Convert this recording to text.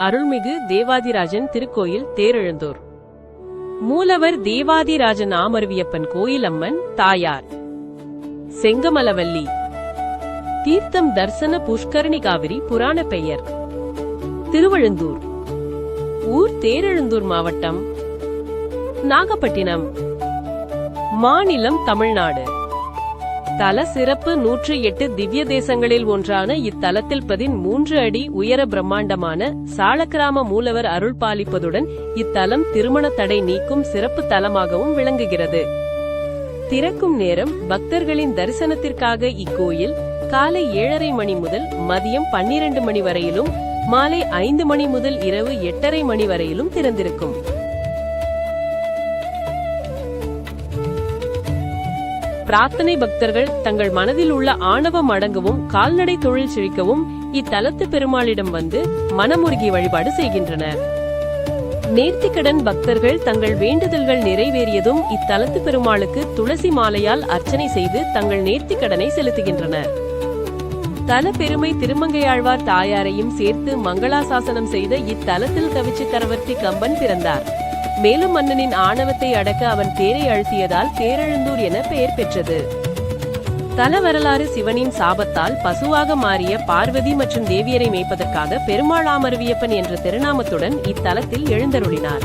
அருள்மிகு தேவாதிராஜன் திருக்கோயில் தேரெழுந்தூர். மூலவர் தேவாதிராஜன் ஆமருவியப்பன் கோயிலம்மன் தாயார். செங்கமலவல்லி. தீர்த்தம் தர்சன புஷ்கரணி காவிரி புராண பெயர். திருவழுந்தூர். ஊர் தேரெழுந்தூர் மாவட்டம். நாகப்பட்டினம். மாநிலம் தமிழ்நாடு. தல சிறப்பு நூற்று எட்டு திவ்ய தேசங்களில் ஒன்றான இத்தலத்தில் பதிமூன்று அடி உயர பிரம்மாண்டமான சாலக்கிராம மூலவர் அருள் பாலிப்பதுடன் இத்தலம் திருமண தடை நீக்கும் சிறப்பு தலமாகவும் விளங்குகிறது. திறக்கும் நேரம் பக்தர்களின் தரிசனத்திற்காக இக்கோயில் காலை ஏழரை மணி முதல் மதியம் பன்னிரண்டு மணி வரையிலும் மாலை ஐந்து மணி முதல் இரவு எட்டரை மணி வரையிலும் திறந்திருக்கும். பிரார்த்தனை பக்தர்கள் தங்கள் மனதில் உள்ள ஆணவம் அடங்கவும் கால்நடை தொழில் செழிக்கவும் இத்தலத்து பெருமாளிடம் வந்து மனமுருகி வழிபாடு செய்கின்றனர். நேர்த்திக்கடன் பக்தர்கள் தங்கள் வேண்டுதல்கள் நிறைவேறியதும் இத்தலத்து பெருமாளுக்கு துளசி மாலையால் அர்ச்சனை செய்து தங்கள் நேர்த்திக்கடனை செலுத்துகின்றனர். தல பெருமை திருமங்கையாழ்வார் தாயாரையும் சேர்த்து மங்களாசாசனம் செய்த இத்தலத்தில் கவிச்சு கரவர்த்தி கம்பன் பிறந்தார். மேலும் மன்னனின் ஆணவத்தை அடக்க அவன் தேரை அழுத்தியதால் தேரெழுந்தூர் என பெயர் பெற்றது. தல வரலாறு சிவனின் சாபத்தால் பசுவாக மாறிய பார்வதி மற்றும் தேவியரை மேய்ப்பதற்காக பெருமாளாமருவியப்பன் என்ற திருநாமத்துடன் இத்தலத்தில் எழுந்தருளினார்.